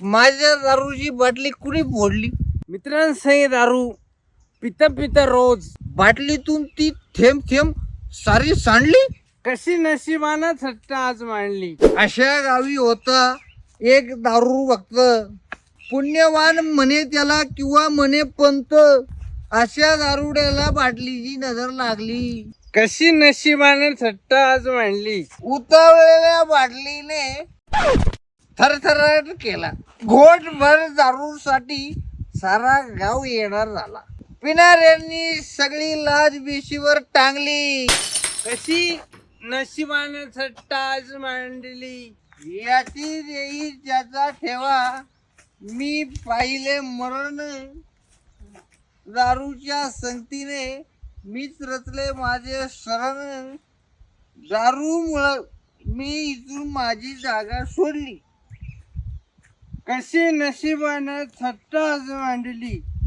माझ्या दारूची बाटली कुणी फोडली? मित्रांसही दारू पिता पिता रोज. बाटलीतून ती थेंब थेंब सारी सांडली? कशी नशिबानं थट्टा आज मांडली. अशा गावी होता एक दारू भक्त पुण्यवान म्हणे त्याला किंवा म्हणे पंत अशा दारुड्याला बाटलीची नजर लागली. कशी नशिबानं थट्टा आज मांडली. उतावलेल्या बाटलीने थरथर केला. घोटभर दारूसाठी सारा गाव येणार झाला. पिणाऱ्यांनी सगळी लाज बेशीवर टांगली. कशी नशिबानं थट्टा मांडली. याची देई ज्याचा ठेवा. मी पाहिले मरण. दारूच्या संगतीने मीच रचले माझे शरण. दारूमुळं मी इथून माझी जागा सोडली. कशी नशिबानं थट्टा आज मांडली?